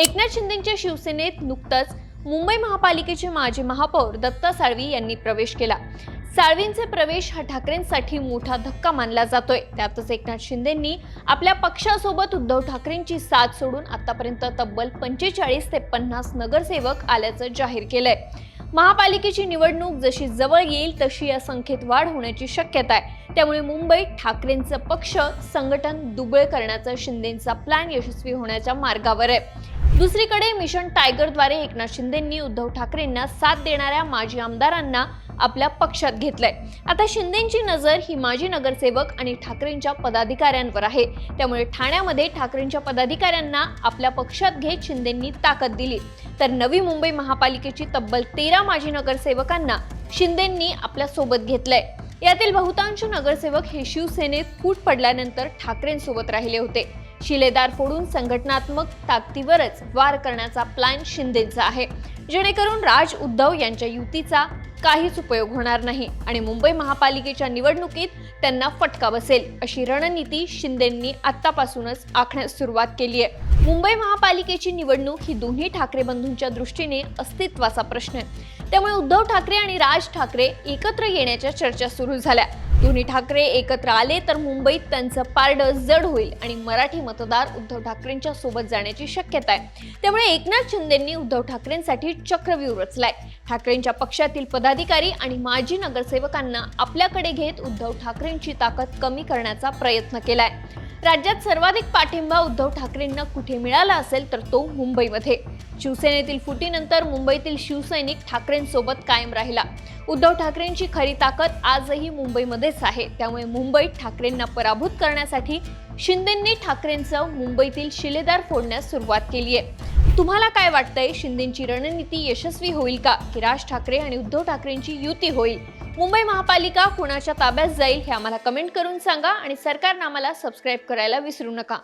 एकनाथ शिंदेच्या शिवसेनेत नुकतंच मुंबई महापालिकेचे माजी महापौर दत्ता साळवी यांनी प्रवेश केला. साळवींचे प्रवेश हा ठाकरेंसाठी मोठा धक्का मानला जातोय. त्यातच एकनाथ शिंदेंनी आपल्या पक्षासोबत उद्धव ठाकरेंची साथ सोडून आतापर्यंत तब्बल पंचेचाळीस ते पन्नास नगरसेवक आल्याचं जाहीर केलंय. महापालिकेची निवडणूक जशी जवळ येईल तशी या संख्येत वाढ होण्याची शक्यता आहे. त्यामुळे मुंबईत ठाकरेंचं पक्ष संघटन दुबळे करण्याचा शिंदेचा प्लॅन यशस्वी होण्याच्या मार्गावर आहे. दुसरीकडे मिशन टायगरद्वारे एकनाथ शिंदेंनी उद्धव ठाकरेंना साथ देणाऱ्या माजी आमदारांना आपल्या पक्षात घेतलंय. आता शिंदेची नजर ही माजी नगरसेवक आणि ठाकरेंच्या पदाधिकाऱ्यांवर आहे. त्यामुळे ठाण्यामध्ये ठाकरेंच्या पदाधिकाऱ्यांना आपल्या पक्षात घेत शिंदेंनी ताकद दिली. तर नवी मुंबई महापालिकेची तब्बल तेरा माजी नगरसेवकांना शिंदेंनी आपल्यासोबत घेतलंय. यातील बहुतांश नगरसेवक हे शिवसेनेत फूट पडल्यानंतर ठाकरेंसोबत राहिले होते. शिलेदार फोडून संघटनात्मक ताकदीवरच वार करण्याचा प्लॅन शिंदेचा आहे. जेणेकरून राज उद्धव यांच्या युतीचा काहीच उपयोग होणार नाही आणि मुंबई महापालिकेच्या निवडणुकीत त्यांना फटका बसेल अशी रणनीती शिंदेंनी आतापासूनच आखण्यास सुरुवात केली आहे. मुंबई महापालिकेची निवडणूक ही दोन्ही ठाकरे बंधूंच्या दृष्टीने अस्तित्वाचा प्रश्न आहे. त्यामुळे उद्धव ठाकरे आणि राज ठाकरे एकत्र येण्याच्या चर्चा सुरू झाल्या. दोन्ही ठाकरे एकत्र आले तर मुंबईत त्यांचं पारडं जड होईल आणि मराठी मतदार उद्धव ठाकरेंच्या सोबत जाण्याची शक्यता आहे. त्यामुळे एकनाथ शिंदेंनी उद्धव ठाकरेंसाठी चक्रव्यूह रचलाय. ठाकरेंच्या पक्षातील पदाधिकारी आणि माजी नगरसेवकांना आपल्याकडे घेत उद्धव ठाकरेंची ताकद कमी करण्याचा प्रयत्न केलाय. राज्यात सर्वाधिक पाठिंबा उद्धव ठाकरेंना कुठे मिळाला असेल तर तो मुंबईमध्ये. शिवसेनेतील फुटीनंतर मुंबईतील शिवसैनिक ठाकरेंसोबत कायम राहिला. उद्धव ठाकरेंची खरी ताकद आजही मुंबईमध्येच आहे. त्यामुळे मुंबईत ठाकरेंना पराभूत करण्यासाठी शिंदेंनी ठाकरेंचं मुंबईतील शिलेदार फोडण्यास सुरुवात केली आहे. तुम्हाला काय वाटतंय? शिंदेची रणनीती यशस्वी होईल का? की राज ठाकरे आणि उद्धव ठाकरेंची युती होईल? मुंबई महापालिका कुणाच्या ताब्यात जाईल हे आम्हाला कमेंट करून सांगा आणि सरकारनं आम्हाला सबस्क्राईब करायला विसरू नका.